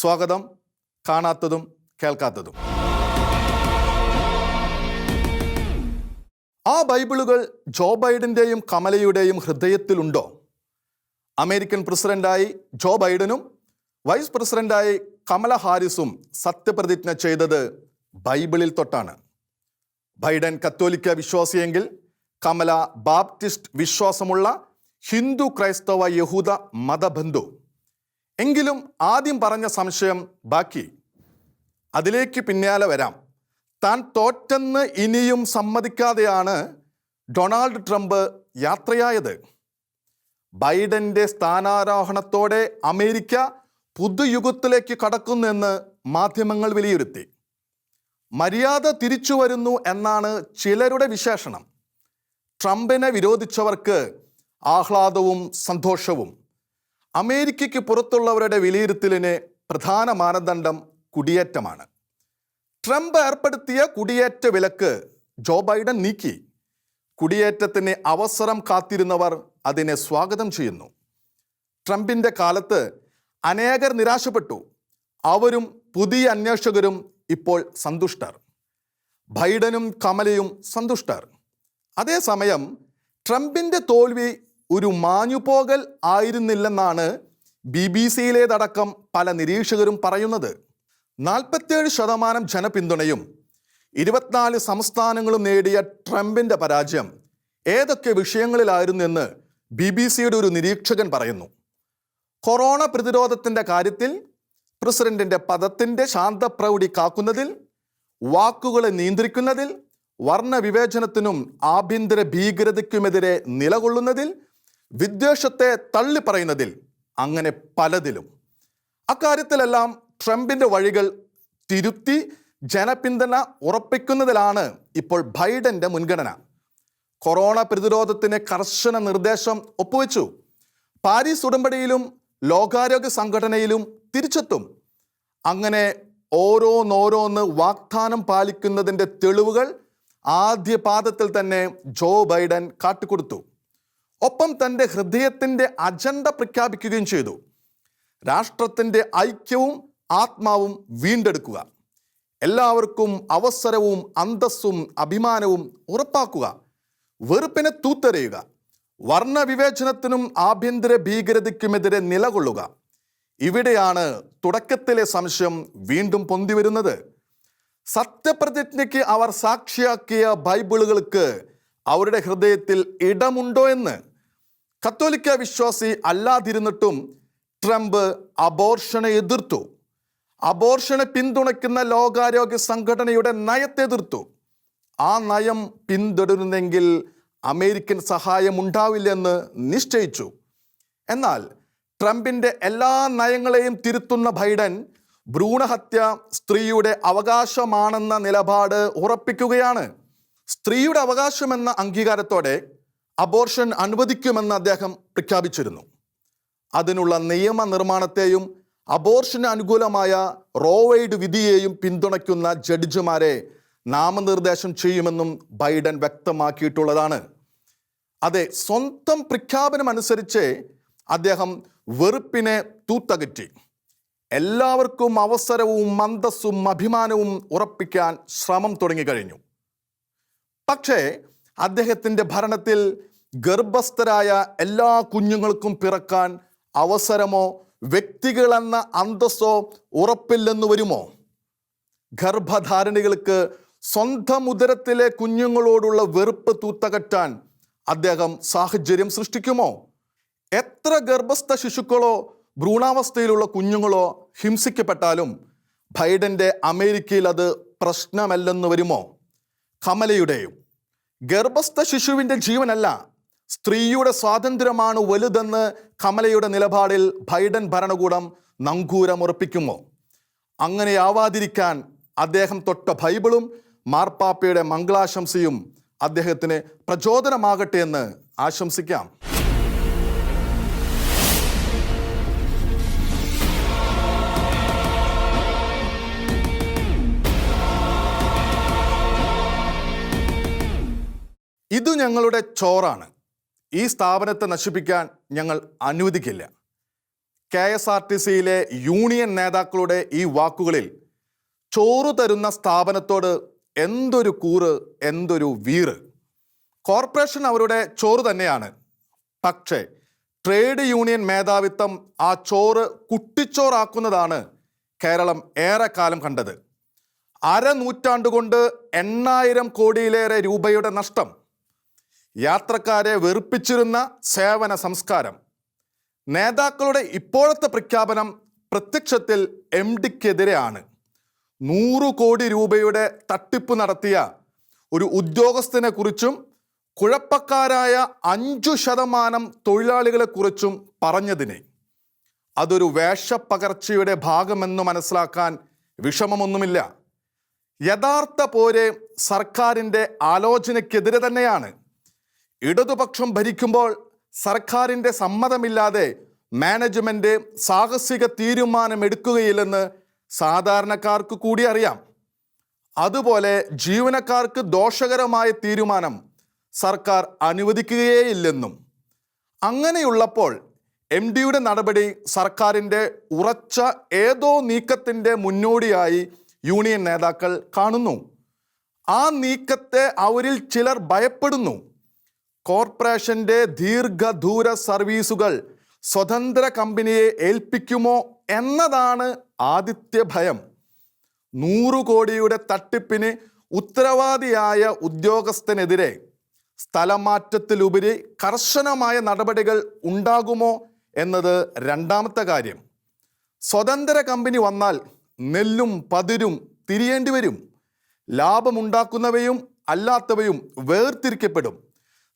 സ്വാഗതം. കാണാത്തതും കേൾക്കാത്തതും. ആ ബൈബിളുകൾ ജോ ബൈഡന്റെയും കമലയുടെയും ഹൃദയത്തിലുണ്ടോ? അമേരിക്കൻ പ്രസിഡന്റായി ജോ ബൈഡനും വൈസ് പ്രസിഡന്റായി കമല ഹാരിസും സത്യപ്രതിജ്ഞ ചെയ്തത് ബൈബിളിൽ തൊട്ടാണ്. ബൈഡൻ കത്തോലിക്ക വിശ്വാസിയെങ്കിൽ കമല ബാപ്റ്റിസ്റ്റ് വിശ്വാസമുള്ള ഹിന്ദു ക്രൈസ്തവ യഹൂദ മതബന്ധു എങ്കിലും ആദ്യം പറഞ്ഞ സംശയം ബാക്കി. അതിലേക്ക് പിന്നാലെ വരാം. താൻ തോറ്റെന്ന് ഇനിയും സമ്മതിക്കാതെയാണ് ഡൊണാൾഡ് ട്രംപ് യാത്രയായത്. ബൈഡന്റെ സ്ഥാനാരോഹണത്തോടെ അമേരിക്ക പുതുയുഗത്തിലേക്ക് കടക്കുന്നെന്ന് മാധ്യമങ്ങൾ വിലയിരുത്തി. മര്യാദ തിരിച്ചു വരുന്നു എന്നാണ് ചിലരുടെ വിശേഷണം. ട്രംപിനെ വിരോധിച്ചവർക്ക് ആഹ്ലാദവും സന്തോഷവും. അമേരിക്കയ്ക്ക് പുറത്തുള്ളവരുടെ വിലയിരുത്തലിന് പ്രധാന മാനദണ്ഡം കുടിയേറ്റമാണ്. ട്രംപ് ഏർപ്പെടുത്തിയ കുടിയേറ്റ വിലക്ക് ജോ ബൈഡൻ നീക്കി. കുടിയേറ്റത്തിന് അവസരം കാത്തിരുന്നവർ അതിനെ സ്വാഗതം ചെയ്യുന്നു. ട്രംപിന്റെ കാലത്ത് അനേകർ നിരാശപ്പെട്ടു. അവരും പുതിയ അന്വേഷകരും ഇപ്പോൾ സന്തുഷ്ടർ. ബൈഡനും കമലയും സന്തുഷ്ടർ. അതേസമയം ട്രംപിന്റെ തോൽവി ഒരു മാഞ്ഞുപോകൽ ആയിരുന്നില്ലെന്നാണ് ബി ബി സിയിലേതടക്കം പല നിരീക്ഷകരും പറയുന്നത്. നാൽപ്പത്തേഴ് ശതമാനം ജനപിന്തുണയും ഇരുപത്തിനാല് സംസ്ഥാനങ്ങളും നേടിയ ട്രംപിന്റെ പരാജയം ഏതൊക്കെ വിഷയങ്ങളിലായിരുന്നെന്ന് ബി ബി സിയുടെ ഒരു നിരീക്ഷകൻ പറയുന്നു. കൊറോണ പ്രതിരോധത്തിന്റെ കാര്യത്തിൽ പ്രസിഡന്റിന്റെ പദത്തിന്റെ ശാന്തപ്രൗഢി കാക്കുന്നതിൽ വാക്കുകളെ നിയന്ത്രിക്കുന്നതിൽ വർണവിവേചനത്തിനും ആഭ്യന്തര ഭീകരതയ്ക്കുമെതിരെ നിലകൊള്ളുന്നതിൽ വിദ്വേഷത്തെ തള്ളി പറയുന്നതിൽ അങ്ങനെ പലതിലും. അക്കാര്യത്തിലെല്ലാം ട്രംപിന്റെ വഴികൾ തിരുത്തി ജനപിന്തുണ ഉറപ്പിക്കുന്നതിലാണ് ഇപ്പോൾ ബൈഡന്റെ മുൻഗണന. കൊറോണ പ്രതിരോധത്തിന് കർശന നിർദ്ദേശം ഒപ്പുവെച്ചു. പാരീസ് ഉടമ്പടിയിലും ലോകാരോഗ്യ സംഘടനയിലും തിരിച്ചെത്തും. അങ്ങനെ ഓരോന്നോരോന്ന് വാഗ്ദാനം പാലിക്കുന്നതിന്റെ തെളിവുകൾ ആദ്യ പാദത്തിൽ തന്നെ ജോ ബൈഡൻ കാട്ടിക്കൊടുത്തു. ഒപ്പം തന്റെ ഹൃദയത്തിന്റെ അജണ്ട പ്രഖ്യാപിക്കുകയും ചെയ്തു. രാഷ്ട്രത്തിന്റെ ഐക്യവും ആത്മാവും വീണ്ടെടുക്കുക. എല്ലാവർക്കും അവസരവും അന്തസ്സും അഭിമാനവും ഉറപ്പാക്കുക. വെറുപ്പിനെ തൂത്തെറിയുക. വർണവിവേചനത്തിനും ആഭ്യന്തര ഭീകരതയ്ക്കുമെതിരെ നിലകൊള്ളുക. ഇവിടെയാണ് തുടക്കത്തിലെ സംശയം വീണ്ടും പൊന്തിവരുന്നത്. സത്യപ്രതിജ്ഞയ്ക്ക് അവർ സാക്ഷിയാക്കിയ ബൈബിളുകൾക്ക് അവരുടെ ഹൃദയത്തിൽ ഇടമുണ്ടോ എന്ന് കത്തോലിക്ക വിശ്വാസി അല്ലാതിരുന്നിട്ടും ട്രംപ് അബോർഷനെ എതിർത്തു. അബോർഷനെ പിന്തുണയ്ക്കുന്ന ലോകാരോഗ്യ സംഘടനയുടെ നയത്തെ എതിർത്തു. ആ നയം പിന്തുടരുന്നെങ്കിൽ അമേരിക്കൻ സഹായം ഉണ്ടാവില്ലെന്ന് നിശ്ചയിച്ചു. എന്നാൽ ട്രംപിന്റെ എല്ലാ നയങ്ങളെയും തിരുത്തുന്ന ബൈഡൻ ഭ്രൂണഹത്യ സ്ത്രീയുടെ അവകാശമാണെന്ന നിലപാട് ഉറപ്പിക്കുകയാണ്. സ്ത്രീയുടെ അവകാശമെന്ന അംഗീകാരത്തോടെ അബോർഷൻ അനുവദിക്കുമെന്ന് അദ്ദേഹം പ്രഖ്യാപിച്ചിരുന്നു. അതിനുള്ള നിയമനിർമ്മാണത്തെയും അബോർഷന് അനുകൂലമായ റോവൈഡ് വിധിയെയും പിന്തുണയ്ക്കുന്ന ജഡ്ജിമാരെ നാമനിർദ്ദേശം ചെയ്യുമെന്നും ബൈഡൻ വ്യക്തമാക്കിയിട്ടുള്ളതാണ്. അതെ സ്വന്തം പ്രഖ്യാപനം അനുസരിച്ച് അദ്ദേഹം വെറുപ്പിനെ തൂത്തകറ്റി. എല്ലാവർക്കും അവസരവും മന്ദസ്സും അഭിമാനവും ഉറപ്പിക്കാൻ ശ്രമം തുടങ്ങിക്കഴിഞ്ഞു പക്ഷേ അദ്ദേഹത്തിന്റെ ഭരണത്തിൽ ഗർഭസ്ഥരായ എല്ലാ കുഞ്ഞുങ്ങൾക്കും പിറക്കാൻ അവസരമോ വ്യക്തികളെന്ന അന്തസ്സോ ഉറപ്പില്ലെന്ന് വരുമോ? ഗർഭധാരണികൾക്ക് സ്വന്തം ഉദരത്തിലെ കുഞ്ഞുങ്ങളോടുള്ള വെറുപ്പ് തൂത്തകറ്റാൻ അദ്ദേഹം സാഹചര്യം സൃഷ്ടിക്കുമോ? എത്ര ഗർഭസ്ഥ ശിശുക്കളോ ഭ്രൂണാവസ്ഥയിലുള്ള കുഞ്ഞുങ്ങളോ ഹിംസിക്കപ്പെട്ടാലും ബൈഡന്റെ അമേരിക്കയിൽ അത് പ്രശ്നമല്ലെന്ന് വരുമോ? കമലയുടെയും ഗർഭസ്ഥ ശിശുവിന്റെ ജീവനല്ല സ്ത്രീയുടെ സ്വാതന്ത്ര്യമാണ് വലുതെന്ന് കമലയുടെ നിലപാടിൽ ബൈഡൻ ഭരണകൂടം നങ്കൂരമുറപ്പിക്കുമോ? അങ്ങനെയാവാതിരിക്കാൻ അദ്ദേഹം തൊട്ട ബൈബിളും മാർപ്പാപ്പയുടെ മംഗളാശംസയും അദ്ദേഹത്തിന് പ്രചോദനമാകട്ടെ എന്ന് ആശംസിക്കാം. ഇത് ഞങ്ങളുടെ ചോറാണ്. ഈ സ്ഥാപനത്തെ നശിപ്പിക്കാൻ ഞങ്ങൾ അനുവദിക്കില്ല. കെ എസ് ആർ ടി സിയിലെ യൂണിയൻ നേതാക്കളുടെ ഈ വാക്കുകളിൽ ചോറ് തരുന്ന സ്ഥാപനത്തോട് എന്തൊരു കൂറ് എന്തൊരു വീറ്. കോർപ്പറേഷൻ അവരുടെ ചോറ് തന്നെയാണ്. പക്ഷേ ട്രേഡ് യൂണിയൻ മേധാവിത്വം ആ ചോറ് കുട്ടിച്ചോറാക്കുന്നതാണ് കേരളം ഏറെക്കാലം കണ്ടത്. അരനൂറ്റാണ്ടുകൊണ്ട് എണ്ണായിരം കോടിയിലേറെ രൂപയുടെ നഷ്ടം യാത്രക്കാരെ വെറുപ്പിച്ചിരുന്ന സേവന സംസ്കാരം. നേതാക്കളുടെ ഇപ്പോഴത്തെ പ്രഖ്യാപനം പ്രത്യക്ഷത്തിൽ എം ഡിക്കെതിരെയാണ്. നൂറു കോടി രൂപയുടെ തട്ടിപ്പ് നടത്തിയ ഒരു ഉദ്യോഗസ്ഥനെ കുറിച്ചും കുഴപ്പക്കാരായ അഞ്ചു ശതമാനം തൊഴിലാളികളെക്കുറിച്ചും പറഞ്ഞതിനെ. അതൊരു വേഷപ്പകർച്ചയുടെ ഭാഗമെന്ന് മനസ്സിലാക്കാൻ വിഷമമൊന്നുമില്ല. യഥാർത്ഥ പോരെ സർക്കാരിന്റെ ആലോചനയ്ക്കെതിരെ തന്നെയാണ്. ഇടതുപക്ഷം ഭരിക്കുമ്പോൾ സർക്കാരിന്റെ സമ്മതമില്ലാതെ മാനേജ്മെന്റ് സാഹസിക തീരുമാനം എടുക്കുകയില്ലെന്ന് സാധാരണക്കാർക്ക് കൂടി അറിയാം. അതുപോലെ ജീവനക്കാർക്ക് ദോഷകരമായ തീരുമാനം സർക്കാർ അനുവദിക്കുകയേയില്ലെന്നും. അങ്ങനെയുള്ളപ്പോൾ എം ഡിയുടെ നടപടി സർക്കാരിന്റെ ഉറച്ച ഏതോ നീക്കത്തിന്റെ മുന്നോടിയായി യൂണിയൻ നേതാക്കൾ കാണുന്നു. ആ നീക്കത്തെ അവരിൽ ചിലർ ഭയപ്പെടുന്നു. കോർപ്പറേഷന്റെ ദീർഘദൂര സർവീസുകൾ സ്വതന്ത്ര കമ്പനിയെ ഏൽപ്പിക്കുമോ എന്നതാണ് ആദിത്യ ഭയം. നൂറു കോടിയുടെ തട്ടിപ്പിന് ഉത്തരവാദിയായ ഉദ്യോഗസ്ഥനെതിരെ സ്ഥലമാറ്റത്തിലുപരി കർശനമായ നടപടികൾ ഉണ്ടാകുമോ എന്നത് രണ്ടാമത്തെ കാര്യം. സ്വതന്ത്ര കമ്പനി വന്നാൽ നെല്ലും പതിരും തിരിയേണ്ടി വരും. ലാഭമുണ്ടാക്കുന്നവയും അല്ലാത്തവയും വേർതിരിക്കപ്പെടും.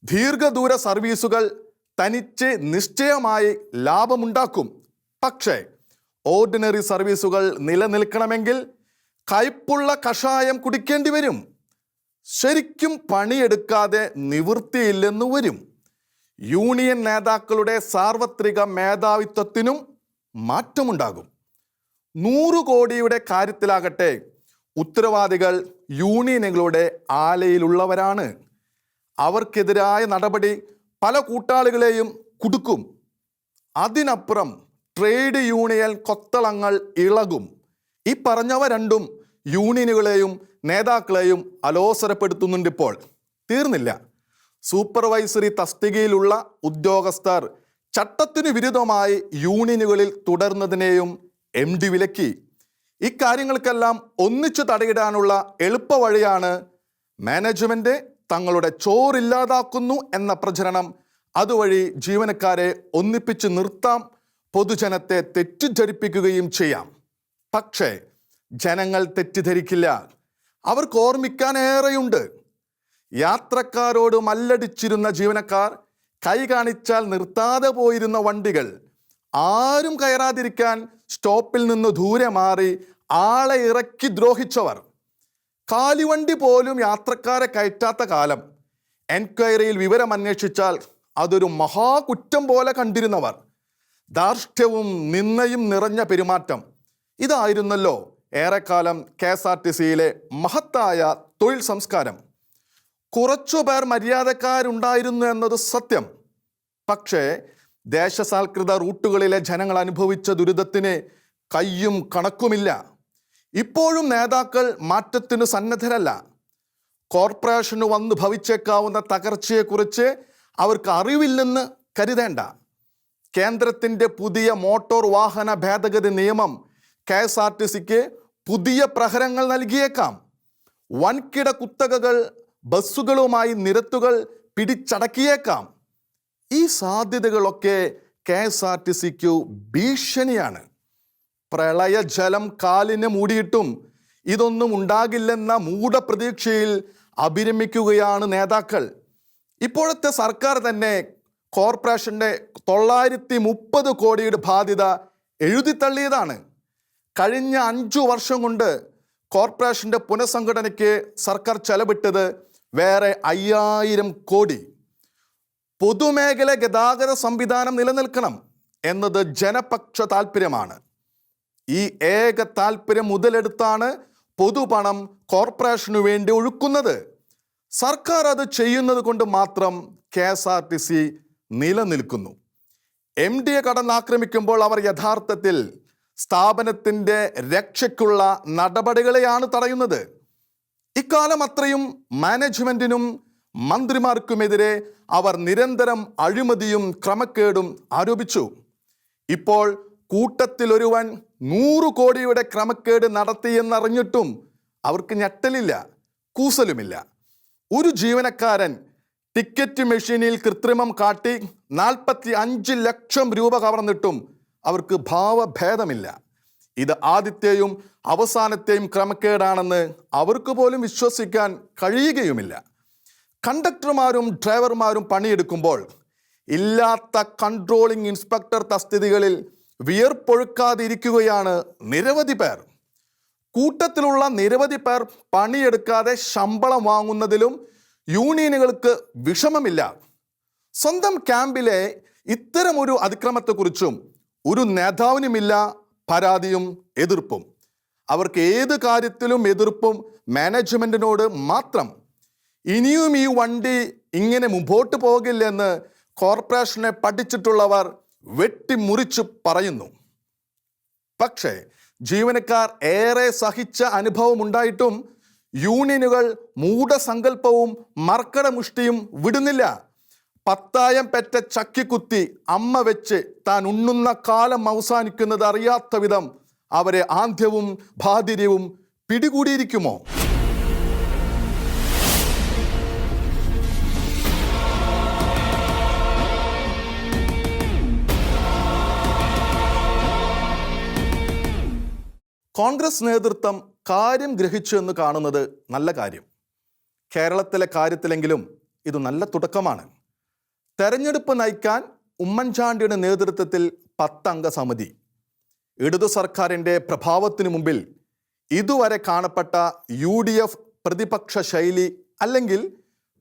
ദീർഘദൂര സർവീസുകൾ തനിച്ച് നിശ്ചയമായി ലാഭമുണ്ടാക്കും. പക്ഷേ ഓർഡിനറി സർവീസുകൾ നിലനിൽക്കണമെങ്കിൽ കയ്പുള്ള കഷായം കുടിക്കേണ്ടി വരും. ശരിക്കും പണിയെടുക്കാതെ നിവൃത്തിയില്ലെന്ന് വരും. യൂണിയൻ നേതാക്കളുടെ സാർവത്രിക മേധാവിത്വത്തിനും മാറ്റമുണ്ടാകും. നൂറു കോടിയുടെ കാര്യത്തിലാകട്ടെ ഉത്തരവാദികൾ യൂണിയനുകളുടെ ആലയിലുള്ളവരാണ്. അവർക്കെതിരായ നടപടി പല കൂട്ടാളികളെയും കുടുക്കും. അതിനപ്പുറം ട്രേഡ് യൂണിയൻ കൊത്തളങ്ങൾ ഇളകും. ഈ പറഞ്ഞവ രണ്ടും യൂണിയനുകളെയും നേതാക്കളെയും അലോസരപ്പെടുത്തുന്നുണ്ട് ഇപ്പോൾ. തീർന്നില്ല. സൂപ്പർവൈസറി തസ്തികയിലുള്ള ഉദ്യോഗസ്ഥർ ചട്ടത്തിനു വിരുദ്ധമായി യൂണിയനുകളിൽ തുടർന്നതിനെയും എം ഡി വിലക്കി. ഇക്കാര്യങ്ങൾക്കെല്ലാം ഒന്നിച്ചു തടയിടാനുള്ള എളുപ്പവഴിയാണ് മാനേജ്മെന്റ് തങ്ങളുടെ ചോറില്ലാതാക്കുന്നു എന്ന പ്രചരണം അതുവഴി ജീവനക്കാരെ ഒന്നിപ്പിച്ച് നിർത്താം പൊതുജനത്തെ തെറ്റിദ്ധരിപ്പിക്കുകയും ചെയ്യാം. പക്ഷേ ജനങ്ങൾ തെറ്റിദ്ധരിക്കില്ല. അവർക്ക് ഓർമ്മിക്കാൻ ഏറെയുണ്ട്. യാത്രക്കാരോട് മല്ലടിച്ചിരുന്ന ജീവനക്കാർ കൈ കാണിച്ചാൽ നിർത്താതെ പോയിരുന്ന വണ്ടികൾ ആരും കയറാതിരിക്കാൻ സ്റ്റോപ്പിൽ നിന്ന് ദൂരെ മാറി ആളെ ഇറക്കി ദ്രോഹിച്ചവർ. കാലിവണ്ടി പോലും യാത്രക്കാരെ കയറ്റാത്ത കാലം. എൻക്വയറിയിൽ വിവരം അന്വേഷിച്ചാൽ അതൊരു മഹാകുറ്റം പോലെ കണ്ടിരുന്നവർ. ധാർഷ്ട്യവും നിന്നയും നിറഞ്ഞ പെരുമാറ്റം. ഇതായിരുന്നല്ലോ ഏറെക്കാലം കെ എസ് ആർ ടി സിയിലെ മഹത്തായ തൊഴിൽ സംസ്കാരം. കുറച്ചുപേർ മര്യാദക്കാരുണ്ടായിരുന്നു എന്നത് സത്യം. പക്ഷേ ദേശസാൽകൃത റൂട്ടുകളിലെ ജനങ്ങൾ അനുഭവിച്ച ദുരിതത്തിന് കയ്യും കണക്കുമില്ല. ഇപ്പോഴും നേതാക്കൾ മാറ്റത്തിന് സന്നദ്ധരല്ല. കോർപ്പറേഷന് വന്ന് ഭവിച്ചേക്കാവുന്ന തകർച്ചയെക്കുറിച്ച് അവർക്ക് അറിവില്ലെന്ന് കരുതേണ്ട. കേന്ദ്രത്തിന്റെ പുതിയ മോട്ടോർ വാഹന ഭേദഗതി നിയമം കെ എസ് ആർ ടി സിക്ക് പുതിയ പ്രഹരങ്ങൾ നൽകിയേക്കാം. വൻകിട കുത്തകകൾ ബസ്സുകളുമായി നിരത്തുകൾ പിടിച്ചടക്കിയേക്കാം. ഈ സാധ്യതകളൊക്കെ കെ എസ് ആർ ടി സിക്കു ഭീഷണിയാണ്. പ്രളയജലം കാലിന് മൂടിയിട്ടും ഇതൊന്നും ഉണ്ടാകില്ലെന്ന മൂഢപ്രതീക്ഷയിൽ അഭിരമിക്കുകയാണ് നേതാക്കൾ. ഇപ്പോഴത്തെ സർക്കാർ തന്നെ കോർപ്പറേഷന്റെ തൊള്ളായിരത്തി മുപ്പത് കോടിയുടെ ബാധ്യത എഴുതിത്തള്ളിയതാണ്. കഴിഞ്ഞ അഞ്ചു വർഷം കൊണ്ട് കോർപ്പറേഷന്റെ പുനഃസംഘടനയ്ക്ക് സർക്കാർ ചെലവിട്ടത് വേറെ അയ്യായിരം കോടി. പൊതുമേഖല ഗതാഗത സംവിധാനം നിലനിൽക്കണം എന്നത് ജനപക്ഷ താല്പര്യമാണ്. ഈ ഏക താല്പര്യം മുതലെടുത്താണ് പൊതുപണം കോർപ്പറേഷനു വേണ്ടി ഒഴുക്കുന്നത്. സർക്കാർ അത് ചെയ്യുന്നത് കൊണ്ട് മാത്രം K S R T C നിലനിൽക്കുന്നു. എം ഡി എ കടന്നാക്രമിക്കുമ്പോൾ അവർ യഥാർത്ഥത്തിൽ സ്ഥാപനത്തിന്റെ രക്ഷയ്ക്കുള്ള നടപടികളെയാണ് തടയുന്നത്. ഇക്കാലം അത്രയും മാനേജ്മെന്റിനും മന്ത്രിമാർക്കുമെതിരെ അവർ നിരന്തരം അഴിമതിയും ക്രമക്കേടും ആരോപിച്ചു. ഇപ്പോൾ കൂട്ടത്തിലൊരുവൻ നൂറ് കോടിയുടെ ക്രമക്കേട് നടത്തിയെന്നറിഞ്ഞിട്ടും അവർക്ക് ഞെട്ടലില്ല കൂസലുമില്ല. ഒരു ജീവനക്കാരൻ ടിക്കറ്റ് മെഷീനിൽ കൃത്രിമം കാട്ടി നാൽപ്പത്തി അഞ്ച് ലക്ഷം രൂപ കവർന്നിട്ടും അവർക്ക് ഭാവഭേദമില്ല. ഇത് ആദ്യത്തെയും അവസാനത്തെയും ക്രമക്കേടാണെന്ന് അവർക്ക് പോലും വിശ്വസിക്കാൻ കഴിയുകയുമില്ല. കണ്ടക്ടർമാരും ഡ്രൈവർമാരും പണിയെടുക്കുമ്പോൾ ഇല്ലാത്ത കൺട്രോളിംഗ് ഇൻസ്പെക്ടർ തസ്തികകളിൽ വിയർപ്പൊഴുക്കാതിരിക്കുകയാണ് നിരവധി പേർ. കൂട്ടത്തിലുള്ള നിരവധി പേർ പണിയെടുക്കാതെ ശമ്പളം വാങ്ങുന്നതിലും യൂണിയനുകൾക്ക് വിഷമമില്ല. സ്വന്തം ക്യാമ്പിലെ ഇത്തരമൊരു അതിക്രമത്തെക്കുറിച്ചും ഒരു നേതാവിനുമില്ല പരാതിയും എതിർപ്പും. അവർക്ക് ഏത് കാര്യത്തിലും എതിർപ്പും മാനേജ്മെന്റിനോട് മാത്രം. ഇനിയും ഈ വണ്ടി ഇങ്ങനെ മുമ്പോട്ട് പോകില്ലെന്ന് കോർപ്പറേഷനെ പഠിച്ചിട്ടുള്ളവർ വെട്ടിമുറിച്ച് പറയുന്നു. പക്ഷേ ജീവനക്കാർ ഏറെ സഹിച്ച അനുഭവമുണ്ടായിട്ടും യൂണിയനുകൾ മൂഢസങ്കല്പവും മർക്കടമുഷ്ടിയും വിടുന്നില്ല. പത്തായം പെറ്റ ചക്കിക്കുത്തി അമ്മ വെച്ച് താൻ ഉണ്ണുന്ന കാലം അവസാനിക്കുന്നത് അറിയാത്ത വിധം അവരെ ആന്ധ്യവും ബാധിര്യവും പിടികൂടിയിരിക്കുമോ? കോൺഗ്രസ് നേതൃത്വം കാര്യം ഗ്രഹിച്ചു എന്ന് കാണുന്നത് നല്ല കാര്യം. കേരളത്തിലെ കാര്യത്തിലെങ്കിലും ഇത് നല്ല തുടക്കമാണ്. തെരഞ്ഞെടുപ്പ് നയിക്കാൻ ഉമ്മൻചാണ്ടിയുടെ നേതൃത്വത്തിൽ പത്തംഗ സമിതി. ഇടതു സർക്കാരിന്റെ പ്രഭാവത്തിനു മുമ്പിൽ ഇതുവരെ കാണപ്പെട്ട യു ഡി എഫ് പ്രതിപക്ഷ ശൈലി അല്ലെങ്കിൽ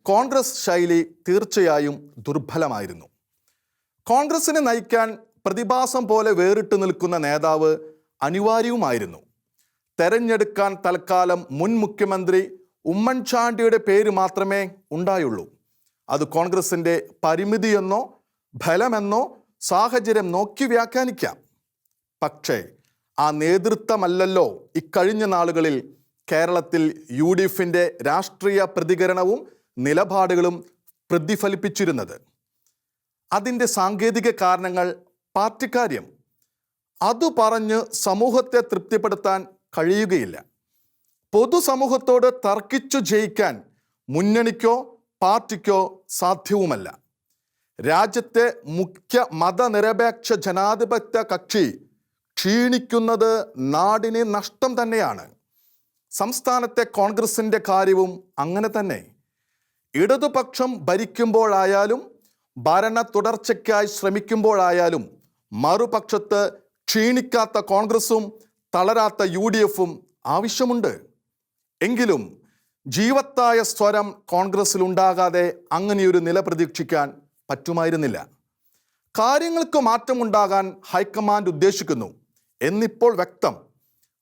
കോൺഗ്രസ് ശൈലി തീർച്ചയായും ദുർബലമായിരുന്നു. കോൺഗ്രസിനെ നയിക്കാൻ പ്രതിഭാസം പോലെ വേറിട്ട് നിൽക്കുന്ന നേതാവ് അനിവാര്യവുമായിരുന്നു. തെരഞ്ഞെടുക്കാൻ തൽക്കാലം മുൻ മുഖ്യമന്ത്രി ഉമ്മൻചാണ്ടിയുടെ പേര് മാത്രമേ ഉണ്ടായുള്ളൂ. അത് കോൺഗ്രസിന്റെ പരിമിതിയെന്നോ ഫലമെന്നോ സാഹചര്യം നോക്കി വ്യാഖ്യാനിക്കാം. പക്ഷേ ആ നേതൃത്വമല്ലല്ലോ ഇക്കഴിഞ്ഞ നാളുകളിൽ കേരളത്തിൽ യു ഡി എഫിന്റെ രാഷ്ട്രീയ പ്രതികരണവും നിലപാടുകളും പ്രതിഫലിപ്പിച്ചിരുന്നത്. അതിന്റെ സാങ്കേതിക കാരണങ്ങൾ പാർട്ടിക്കാര്യം അതു പറഞ്ഞ് സമൂഹത്തെ തൃപ്തിപ്പെടുത്താൻ കഴിയുകയില്ല. പൊതുസമൂഹത്തോട് തർക്കിച്ചു ജയിക്കാൻ മുന്നണിക്കോ പാർട്ടിക്കോ സാധ്യവുമല്ല. രാജ്യത്തെ മുഖ്യ മതനിരപേക്ഷ ജനാധിപത്യ കക്ഷി ക്ഷീണിക്കുന്നത് നാടിന് നഷ്ടം തന്നെയാണ്. സംസ്ഥാനത്തെ കോൺഗ്രസിന്റെ കാര്യവും അങ്ങനെ തന്നെ. ഇടതുപക്ഷം ഭരിക്കുമ്പോഴായാലും ഭരണ തുടർച്ചയ്ക്കായി ശ്രമിക്കുമ്പോഴായാലും മറുപക്ഷത്ത് ക്ഷീണിക്കാത്ത കോൺഗ്രസും തളരാത്ത യു ഡി എഫും ആവശ്യമുണ്ട്. എങ്കിലും ജീവത്തായ സ്വരം കോൺഗ്രസിലുണ്ടാകാതെ അങ്ങനെയൊരു നില പ്രതീക്ഷിക്കാൻ പറ്റുമായിരുന്നില്ല. കാര്യങ്ങൾക്ക് മാറ്റമുണ്ടാകാൻ ഹൈക്കമാൻഡ് ഉദ്ദേശിക്കുന്നു എന്നിപ്പോൾ വ്യക്തം.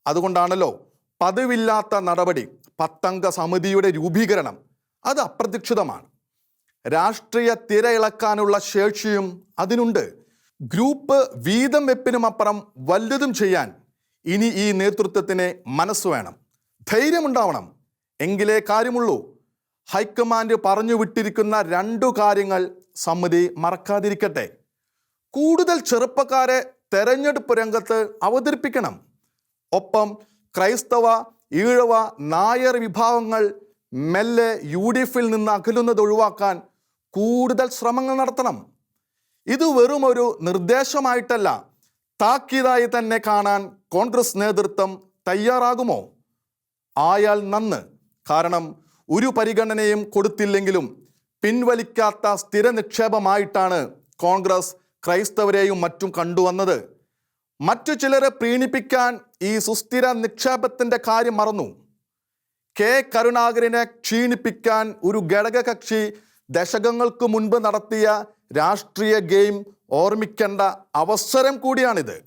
അതുകൊണ്ടാണല്ലോ പതിവില്ലാത്ത നടപടി പത്തംഗ സമിതിയുടെ രൂപീകരണം അത് അപ്രതീക്ഷിതമാണ്. രാഷ്ട്രീയ തിരയിളക്കാനുള്ള ശേഷിയും അതിനുണ്ട്. ഗ്രൂപ്പ് വീതം വെപ്പിനും അപ്പുറം വലുതും ചെയ്യാൻ ഇനി ഈ നേതൃത്വത്തിന് മനസ്സ് വേണം. ധൈര്യമുണ്ടാവണം. എങ്കിലേ കാര്യമുള്ളൂ. ഹൈക്കമാൻഡ് പറഞ്ഞു വിട്ടിരിക്കുന്ന രണ്ടു കാര്യങ്ങൾ സമിതി മറക്കാതിരിക്കട്ടെ. കൂടുതൽ ചെറുപ്പക്കാരെ തെരഞ്ഞെടുപ്പ് രംഗത്ത് അവതരിപ്പിക്കണം. ഒപ്പം ക്രൈസ്തവ ഈഴവ നായർ വിഭാഗങ്ങൾ മെല്ലെ യു ഡി എഫിൽ നിന്ന് അകലുന്നത് ഒഴിവാക്കാൻ കൂടുതൽ ശ്രമങ്ങൾ നടത്തണം. ഇത് വെറും ഒരു നിർദ്ദേശമായിട്ടല്ല. താക്കീതായി തന്നെ കാണാൻ കോൺഗ്രസ് നേതൃത്വം തയ്യാറാകുമോ? ആയാൽ നന്ന്. കാരണം ഒരു പരിഗണനയും കൊടുത്തില്ലെങ്കിലും പിൻവലിക്കാത്ത സ്ഥിര നിക്ഷേപമായിട്ടാണ് കോൺഗ്രസ് ക്രൈസ്തവരെയും മറ്റും കണ്ടുവന്നത്. മറ്റു ചിലരെ പ്രീണിപ്പിക്കാൻ ഈ സുസ്ഥിര നിക്ഷേപത്തിന്റെ കാര്യം മറന്നു. കെ. കരുണാകരനെ ക്ഷീണിപ്പിക്കാൻ ഒരു ഘടകകക്ഷി ദശകങ്ങൾക്ക് മുൻപ് നടത്തിയ രാഷ്ട്രീയ ഗെയിം ഓർമ്മിക്കേണ്ട അവസരം കൂടിയാണിത്.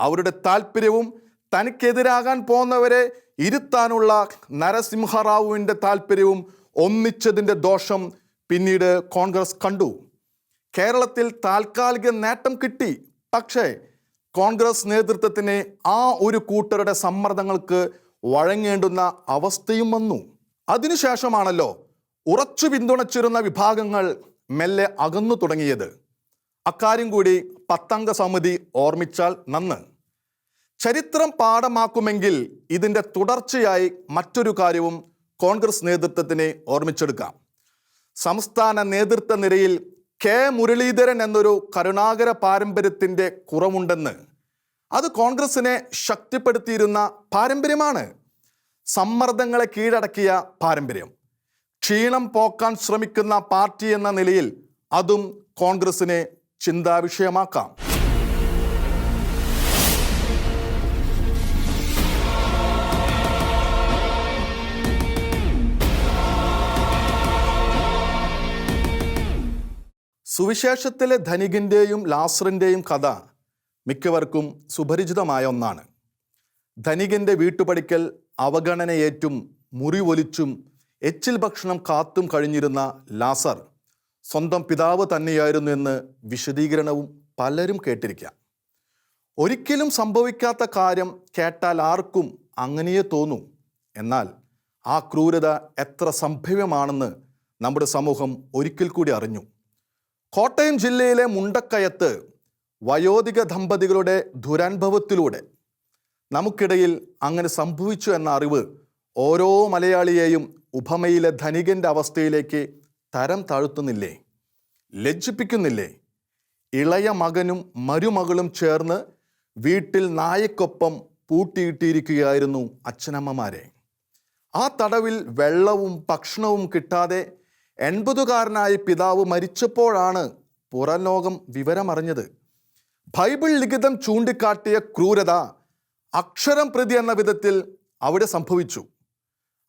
അവരുടെ താല്പര്യവും തനിക്കെതിരാകാൻ പോകുന്നവരെ ഇരുത്താനുള്ള നരസിംഹറാവുവിന്റെ താല്പര്യവും ഒന്നിച്ചതിന്റെ ദോഷം പിന്നീട് കോൺഗ്രസ് കണ്ടു. കേരളത്തിൽ താൽക്കാലിക നേട്ടം കിട്ടി. പക്ഷേ കോൺഗ്രസ് നേതൃത്വത്തിന് ആ ഒരു കൂട്ടരുടെ സമ്മർദ്ദങ്ങൾക്ക് വഴങ്ങേണ്ടുന്ന അവസ്ഥയും വന്നു. അതിനുശേഷമാണല്ലോ ഉറച്ചു പിന്തുണച്ചിരുന്ന വിഭാഗങ്ങൾ മെല്ലെ അകന്നു തുടങ്ങിയത്. അക്കാര്യം കൂടി പത്തംഗ സമിതി ഓർമ്മിച്ചാൽ നന്ന്. ചരിത്രം പാഠമാക്കുമെങ്കിൽ ഇതിന്റെ തുടർച്ചയായി മറ്റൊരു കാര്യവും കോൺഗ്രസ് നേതൃത്വത്തിനെ ഓർമ്മിച്ചെടുക്കാം. സംസ്ഥാന നേതൃത്വ നിരയിൽ കെ മുരളീധരൻ എന്നൊരു കരുണാകര പാരമ്പര്യത്തിന്റെ കുറവുണ്ടെന്ന്. അത് കോൺഗ്രസിനെ ശക്തിപ്പെടുത്തിയിരുന്ന പാരമ്പര്യമാണ്. സമ്മർദ്ദങ്ങളെ കീഴടക്കിയ പാരമ്പര്യം. ക്ഷീണം പോക്കാൻ ശ്രമിക്കുന്ന പാർട്ടി എന്ന നിലയിൽ അതും കോൺഗ്രസിനെ ചിന്താവിഷയമാക്കാം. സുവിശേഷത്തിലെ ധനികന്റെയും ലാസറിന്റെയും കഥ മിക്കവർക്കും സുപരിചിതമായ ഒന്നാണ്. ധനികന്റെ വീട്ടുപടിക്കൽ അവഗണനയേറ്റും മുറിവൊലിച്ചും എച്ചിൽ ഭക്ഷണം കാത്തും കഴിഞ്ഞിരുന്ന ലാസർ സ്വന്തം പിതാവ് തന്നെയായിരുന്നു എന്ന് വിശദീകരണവും പലരും കേട്ടിരിക്കാം. ഒരിക്കലും സംഭവിക്കാത്ത കാര്യം കേട്ടാൽ ആർക്കും അങ്ങനെയേ തോന്നൂ. എന്നാൽ ആ ക്രൂരത എത്ര സംഭവ്യമാണെന്ന് നമ്മുടെ സമൂഹം ഒരിക്കൽ കൂടി അറിഞ്ഞു. കോട്ടയം ജില്ലയിലെ മുണ്ടക്കയത്ത് വയോധിക ദമ്പതികളുടെ ദുരനുഭവത്തിലൂടെ നമുക്കിടയിൽ അങ്ങനെ സംഭവിച്ചു എന്ന അറിവ് ഓരോ മലയാളിയെയും ഉപമയിലെ ധനികന്റെ അവസ്ഥയിലേക്ക് തരം താഴ്ത്തുന്നില്ലേ? ലജ്ജിപ്പിക്കുന്നില്ലേ? ഇളയ മകനും മരുമകളും ചേർന്ന് വീട്ടിൽ നായക്കൊപ്പം പൂട്ടിയിട്ടിരിക്കുകയായിരുന്നു അച്ഛനമ്മമാരെ. ആ തടവിൽ വെള്ളവും ഭക്ഷണവും കിട്ടാതെ എൺപതുകാരനായ പിതാവ് മരിച്ചപ്പോഴാണ് പുറംലോകം വിവരമറിഞ്ഞത്. ബൈബിൾ ലിഖിതം ചൂണ്ടിക്കാട്ടിയ ക്രൂരത അക്ഷരം പ്രതി എന്ന വിധത്തിൽ അവിടെ സംഭവിച്ചു.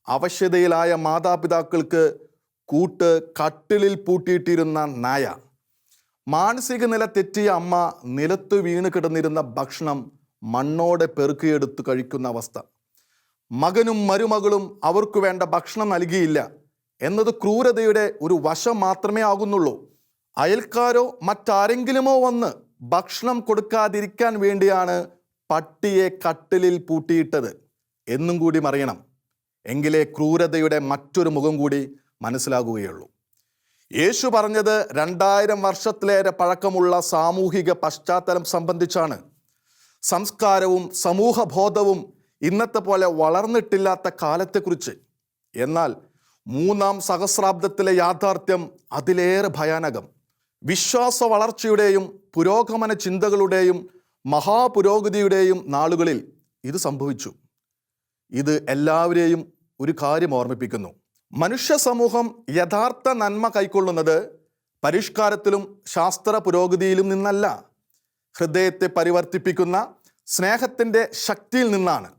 അവശ്യതയിലായ മാതാപിതാക്കൾക്ക് കൂട്ട് കട്ടിലിൽ പൂട്ടിയിട്ടിരുന്ന നായ. മാനസിക നില തെറ്റിയ അമ്മ നിലത്തു വീണ് കിടന്നിരുന്ന ഭക്ഷണം മണ്ണോടെ പെറുക്കിയെടുത്ത് കഴിക്കുന്ന അവസ്ഥ. മകനും മരുമകളും അവർക്ക് വേണ്ട ഭക്ഷണം നൽകിയില്ല എന്നത് ക്രൂരതയുടെ ഒരു വശം മാത്രമേ ആകുന്നുള്ളൂ. അയൽക്കാരോ മറ്റാരെങ്കിലുമോ വന്ന് ഭക്ഷണം കൊടുക്കാതിരിക്കാൻ വേണ്ടിയാണ് പട്ടിയെ കട്ടിലിൽ പൂട്ടിയിട്ടത് എന്നും കൂടി മറിയണം. എങ്കിലേ ക്രൂരതയുടെ മറ്റൊരു മുഖം കൂടി മനസ്സിലാകുകയുള്ളൂ. യേശു പറഞ്ഞത് രണ്ടായിരം വർഷത്തിലേറെ പഴക്കമുള്ള സാമൂഹിക പശ്ചാത്തലം സംബന്ധിച്ചാണ്. സംസ്കാരവും സമൂഹബോധവും ഇന്നത്തെ പോലെ വളർന്നിട്ടില്ലാത്ത കാലത്തെക്കുറിച്ച്. എന്നാൽ മൂന്നാം സഹസ്രാബ്ദത്തിലെ യാഥാർത്ഥ്യം അതിലേറെ ഭയാനകം. വിശ്വാസ വളർച്ചയുടെയും പുരോഗമന ചിന്തകളുടെയും മഹാപുരോഗതിയുടെയും നാളുകളിൽ ഇത് സംഭവിച്ചു. ഇത് എല്ലാവരെയും ഒരു കാര്യം ഓർമ്മിപ്പിക്കുന്നു. മനുഷ്യ സമൂഹം യഥാർത്ഥ നന്മ കൈക്കൊള്ളുന്നത് പരിഷ്കാരത്തിലും ശാസ്ത്ര പുരോഗതിയിലും നിന്നല്ല. ഹൃദയത്തെ പരിവർത്തിപ്പിക്കുന്ന സ്നേഹത്തിന്റെ ശക്തിയിൽ നിന്നാണ്.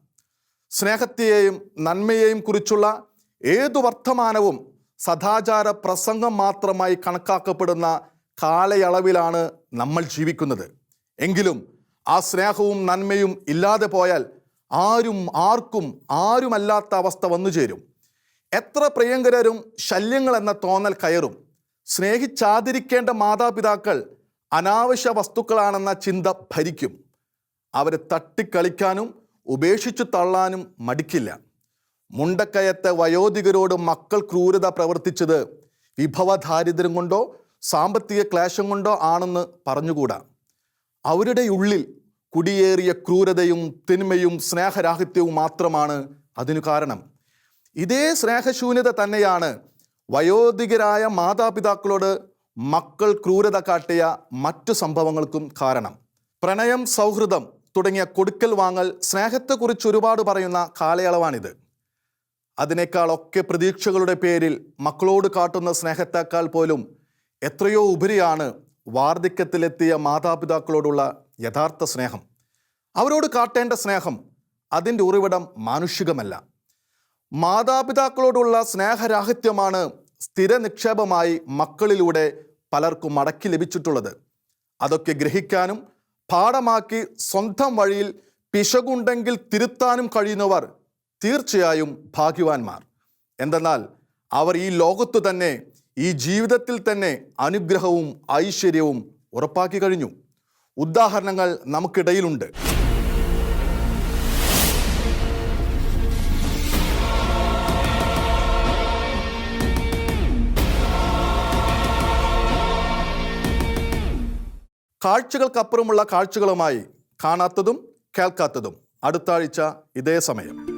സ്നേഹത്തെയും നന്മയെയും കുറിച്ചുള്ള ഏതു വർത്തമാനവും സദാചാര പ്രസംഗം മാത്രമായി കണക്കാക്കപ്പെടുന്ന കാലയളവിലാണ് നമ്മൾ ജീവിക്കുന്നത്. എങ്കിലും ആ സ്നേഹവും നന്മയും ഇല്ലാതെ പോയാൽ ആരും ആർക്കും ആരുമല്ലാത്ത അവസ്ഥ വന്നു ചേരും. എത്ര പ്രിയങ്കരരും ശല്യങ്ങൾ എന്ന തോന്നൽ കയറും. സ്നേഹിച്ചാതിരിക്കേണ്ട മാതാപിതാക്കൾ അനാവശ്യ വസ്തുക്കളാണെന്ന ചിന്ത ഭരിക്കും. അവരെ തട്ടിക്കളിക്കാനും ഉപേക്ഷിച്ചു തള്ളാനും മടിക്കില്ല. മുണ്ടക്കയത്തെ വയോധികരോട് മക്കൾ ക്രൂരത പ്രവർത്തിച്ചത് വിഭവദാരിദ്ര്യം കൊണ്ടോ സാമ്പത്തിക ക്ലേശം കൊണ്ടോ ആണെന്ന് പറഞ്ഞുകൂടാ. അവരുടെ ഉള്ളിൽ കുടിയേറിയ ക്രൂരതയും തിന്മയും സ്നേഹരാഹിത്യവും മാത്രമാണ് അതിനു കാരണം. ഇതേ സ്നേഹശൂന്യത തന്നെയാണ് വയോധികരായ മാതാപിതാക്കളോട് മക്കൾ ക്രൂരത കാട്ടിയ മറ്റു സംഭവങ്ങൾക്കും കാരണം. പ്രണയം സൗഹൃദം തുടങ്ങിയ കൊടുക്കൽ വാങ്ങൽ സ്നേഹത്തെക്കുറിച്ച് ഒരുപാട് പറയുന്ന കാലയളവാണിത്. അതിനേക്കാളൊക്കെ പ്രതീക്ഷകളുടെ പേരിൽ മക്കളോട് കാട്ടുന്ന സ്നേഹത്തേക്കാൾ പോലും എത്രയോ ഉപരിയാണ് വാർദ്ധക്യത്തിലെത്തിയ മാതാപിതാക്കളോടുള്ള യഥാർത്ഥ സ്നേഹം. അവരോട് കാട്ടേണ്ട സ്നേഹം അതിന്റെ ഉറവിടം മാനുഷികമല്ല. മാതാപിതാക്കളോടുള്ള സ്നേഹരാഹിത്യമാണ് സ്ഥിര നിക്ഷേപമായി മക്കളിലൂടെ പലർക്കും മടക്കി ലഭിച്ചിട്ടുള്ളത്. അതൊക്കെ ഗ്രഹിക്കാനും പാഠമാക്കി സ്വന്തം വഴിയിൽ പിശകുണ്ടെങ്കിൽ തിരുത്താനും കഴിയുന്നവർ തീർച്ചയായും ഭാഗ്യവാന്മാർ. എന്തെന്നാൽ അവർ ഈ ലോകത്തു തന്നെ ഈ ജീവിതത്തിൽ തന്നെ അനുഗ്രഹവും ഐശ്വര്യവും ഉറപ്പാക്കി കഴിഞ്ഞു. ഉദാഹരണങ്ങൾ നമുക്കിടയിലുണ്ട്. കാഴ്ചകൾക്കപ്പുറമുള്ള കാഴ്ചകളുമായി കാണാത്തതും കേൾക്കാത്തതും അടുത്താഴ്ച ഇതേ സമയം.